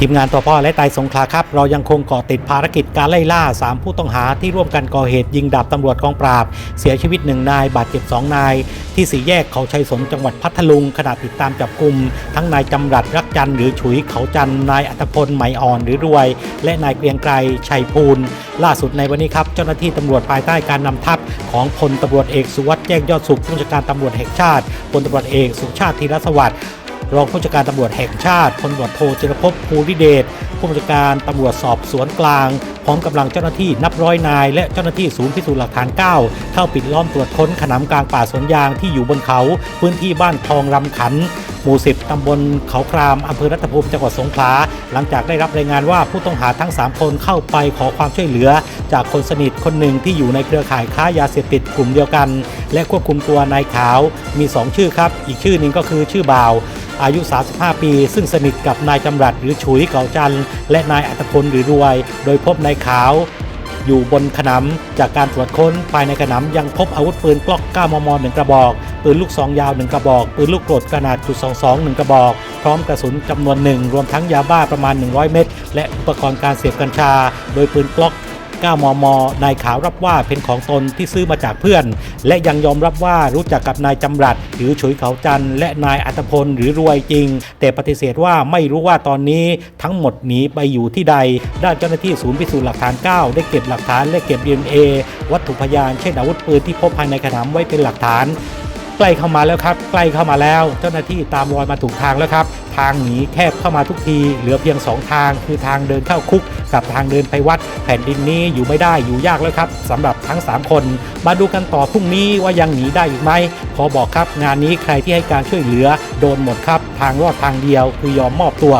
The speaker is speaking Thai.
ทีมงานตัวพ่อและไตรสงขลาครับ เรายังคงเกาะติดภารกิจการไล่ล่า 3 ผู้ต้องหาที่ร่วมกันก่อเหตุยิงดาบตำรวจกองปราบ เสียชีวิต 1 นาย บาดเจ็บ 2 นาย ที่สี่แยกเขาชัยสนจังหวัดพัทลุงขณะติดตามจับกลุ่มทั้งนายจำรัดรักจันหรือฉุยเขาจันนายอัตพลไหมอ่อนหรือรวย และนายเกรียงไกรชัยภูลล่าสุดในวันนี้ครับเจ้าหน้าที่ตำรวจภายใต้การนำทัพของพลตำรวจเอกสุวัสด์แจ้งยอดสุขผู้บัญชาการตำรวจแห่งชาติพลตำรวจเอกสุชาติธีรสวัสดิ์ รองผู้จัดการตำรวจแห่งชาติพลตำรวจโทจิรภพภูริเดชผู้บัญชาการตำรวจสอบสวนกลาง พร้อมกำลังเจ้าหน้าที่นับร้อยนาย และเจ้าหน้าที่ศูนย์พิสูจน์หลักฐาน 9 เข้าปิดล้อมตรวจค้นขนำกลางป่าสวนยางที่อยู่บนเขา พื้นที่บ้านคลองรำขัน หมู่10ตำบลเขาครามอำเภอรัตภูมิจังหวัดสงขลาหลังจากได้รับรายงานว่าผู้ต้องหาทั้ง 3 คนเข้าไปขอความช่วยเหลือ จากคนสนิทคนหนึ่งที่อยู่ในเครือข่ายค้ายาเสพติดกลุ่มเดียวกัน และควบคุมตัวนายขาวมี 2 ชื่อครับ อีกชื่อหนึ่งก็คือชื่อบ่าว อายุ 35 ปี ซึ่งสนิทกับนายจำรัดหรือฉุยเก่าจันทร์และนายอัตพลหรือรวย โดยพบนายขาวอยู่บนขนำจากการตรวจค้นภายในขนำยังพบอาวุธปืนกล็อก 9 มม 1 กระบอกปืนลูกซองยาว 1 กระบอก ปืนลูกกรดขนาดจุด22 1 กระบอก พร้อมกระสุนจำนวนหนึ่งรวมทั้งยาบ้าประมาณ 100 เม็ดและอุปกรณ์การเสพกัญชา โดยปืนกล็อก9 มม นายขาวรับว่าเป็นของตนที่ซื้อมาจากเพื่อน และยังยอมรับว่ารู้จักกับนายจำรัดหรือฉุยเขาจันทร์และนายอัตพลหรือรวยจริง แต่ปฏิเสธว่าไม่รู้ว่าตอนนี้ทั้งหมดหนีไปอยู่ที่ใด ด้านเจ้าหน้าที่ศูนย์พิสูจน์หลักฐาน 9 ได้เก็บหลักฐานและเก็บ DNA วัตถุพยานเช่นอาวุธปืนที่พบภายในขนำไว้เป็นหลักฐาน ใกล้เข้ามาแล้วครับ ใกล้เข้ามาแล้ว เจ้าหน้าที่ตามรอยมาถูกทางแล้วครับ ทางหนีแคบเข้ามาทุกที เหลือเพียง 2 ทาง คือทางเดินเข้าคุก กับทางเดินไปวัด แผ่นดินนี้อยู่ไม่ได้อยู่ยากแล้วครับสำหรับทั้ง 3 คน มาดูกันต่อพรุ่งนี้ว่ายังหนีได้อีกไหมขอบอกครับ งานนี้ใครที่ให้การช่วยเหลือ โดนหมดครับ ทางรอดทางเดียวคือยอมมอบตัว